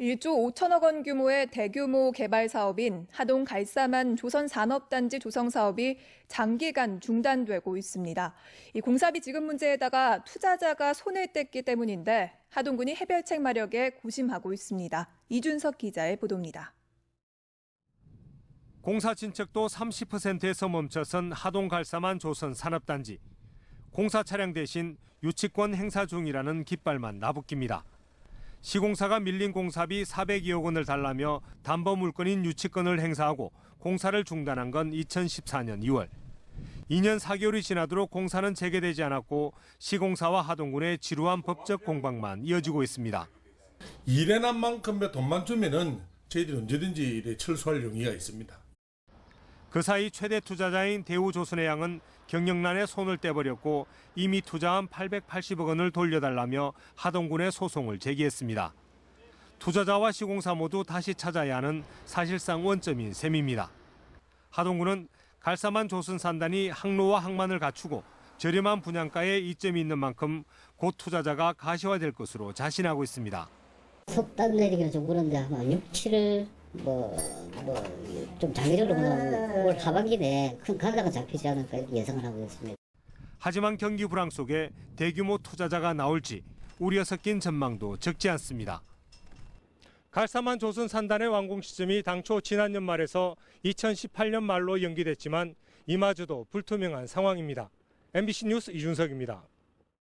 1조 5천억 원 규모의 대규모 개발 사업인 하동 갈사만 조선산업단지 조성 사업이 장기간 중단되고 있습니다. 이 공사비 지급 문제에다가 투자자가 손을 뗐기 때문인데 하동군이 해결책 마련에 고심하고 있습니다. 이준석 기자의 보도입니다. 공사 진척도 30%에서 멈춰선 하동 갈사만 조선 산업단지. 공사 차량 대신 유치권 행사 중이라는 깃발만 나붙깁니다. 시공사가 밀린 공사비 402억 원을 달라며 담보 물건인 유치권을 행사하고 공사를 중단한 건 2014년 2월. 2년 4개월이 지나도록 공사는 재개되지 않았고 시공사와 하동군의 지루한 법적 공방만 이어지고 있습니다. 일해난 만큼의 돈만 주면은 저희들이 언제든지 철수할 용의가 있습니다. 그 사이 최대 투자자인 대우조선해 양은 경영난에 손을 떼버렸고 이미 투자한 880억 원을 돌려달라며 하동군에 소송을 제기했습니다. 투자자와 시공사 모두 다시 찾아야 하는 사실상 원점인 셈입니다. 하동군은 갈사만 조선 산단이 항로와 항만을 갖추고 저렴한 분양가에 이점이 있는 만큼 곧 투자자가 가시화될 것으로 자신하고 있습니다. 속단 내리기는 좀 그런데 아마 6, 7을 뭐 뭐 좀 장기적으로 보면 올 하반기 내에 큰 가닥은 잡히지 않을까 예상을 하고 있습니다. 하지만 경기 불황 속에 대규모 투자자가 나올지 우려 섞인 전망도 적지 않습니다. 갈사만 조선 산단의 완공 시점이 당초 지난 연말에서 2018년 말로 연기됐지만 이마저도 불투명한 상황입니다. MBC 뉴스 이준석입니다.